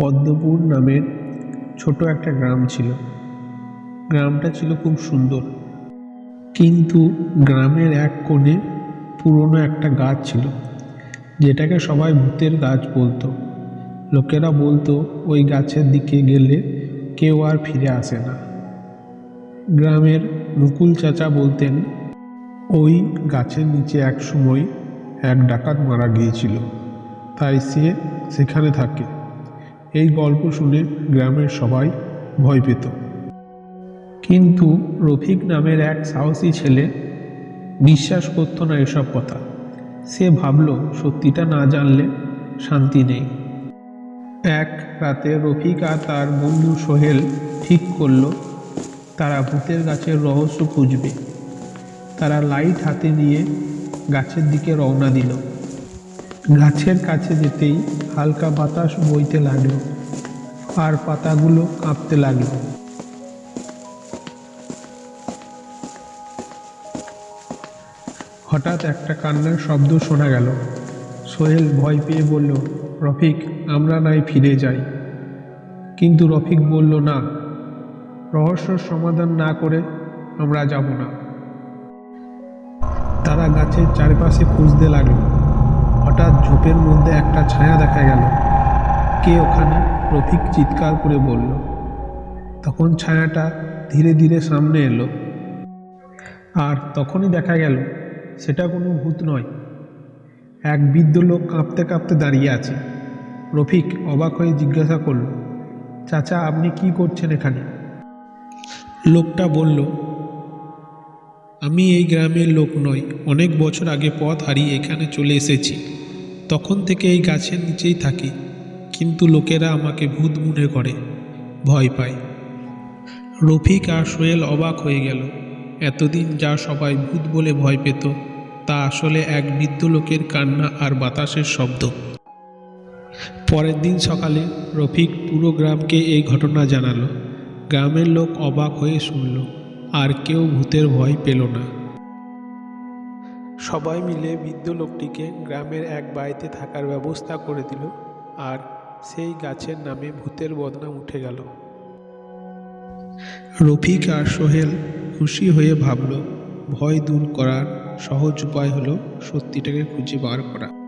পদ্মপুর নামের ছোট একটা গ্রাম ছিল। গ্রামটা ছিল খুব সুন্দর। কিন্তু গ্রামের এক কোণে পুরনো একটা গাছ ছিল, যেটাকে সবাই ভূতের গাছ বলতো। লোকেরা বলতো, ওই গাছের দিকে গেলে কেউ আর ফিরে আসে না। গ্রামের মুকুল চাচা বলতেন, ওই গাছের নিচে এক সময় এক ডাকাত মারা গিয়েছিল, তাই সে সেখানে থাকে। এই গল্প শুনে গ্রামের সবাই ভয় পেত। কিন্তু রফিক নামের এক সাহসী ছেলে বিশ্বাস করতো না এসব কথা। সে ভাবল, সত্যিটা না জানলে শান্তি নেই। এক রাতে রফিক আর তার বন্ধু সোহেল ঠিক করল, তারা ভূতের গাছের রহস্য খুঁজবে। তারা লাইট হাতে নিয়ে গাছের দিকে রওনা দিল। গাছের কাছে যেতেই হালকা বাতাস বইতে লাগল আর পাতাগুলো কাঁপতে লাগল। হঠাৎ একটা কান্নার শব্দ শোনা গেল। সোহেল ভয় পেয়ে বলল, রফিক, আমরা নাই, ফিরে যাই। কিন্তু রফিক বলল, না রহস্যর সমাধান না করে আমরা যাব না। তারা গাছের চারপাশে খুঁজতে লাগল। ঝোপের মধ্যে একটা ছায়া দেখা গেল। কে ওখানে? রফিক চিৎকার করে বলল। তখন ছায়াটা ধীরে ধীরে সামনে এলো। আর তখনই দেখা গেল, সেটা কোনো ভূত নয়। এক বৃদ্ধ লোক কাঁপতে কাঁপতে দাঁড়িয়ে আছে। রফিক অবাক হয়ে জিজ্ঞাসা করল, চাচা, আপনি কি করছেন এখানে? লোকটা বলল, আমি এই গ্রামের লোক নই। অনেক বছর আগে পথ হারিয়ে এখানে চলে এসেছি। তখন থেকে এই গাছের নিচেই থাকি, কিন্তু লোকেরা আমাকে ভূত মনে করে, ভয় পায়। রফিক আর সোহেল অবাক হয়ে গেল। এতদিন যা সবাই ভূত বলে ভয় পেত, তা আসলে এক বৃদ্ধ লোকের কান্না আর বাতাসের শব্দ। পরের দিন সকালে রফিক পুরো গ্রামকে এই ঘটনা জানালো। গ্রামের লোক অবাক হয়ে শুনল, আর কেউ ভূতের ভয় পেল না। সবাই মিলে বৃদ্ধ লোকটিকে গ্রামের এক বাড়িতে থাকার ব্যবস্থা করে দিল আর সেই গাছের নামে ভূতের বদনাম উঠে গেল। রফিক আর সোহেল খুশি হয়ে ভাবল, ভয় দূর করার সহজ উপায় হলো সত্যিটাকে খুঁজে বার করা।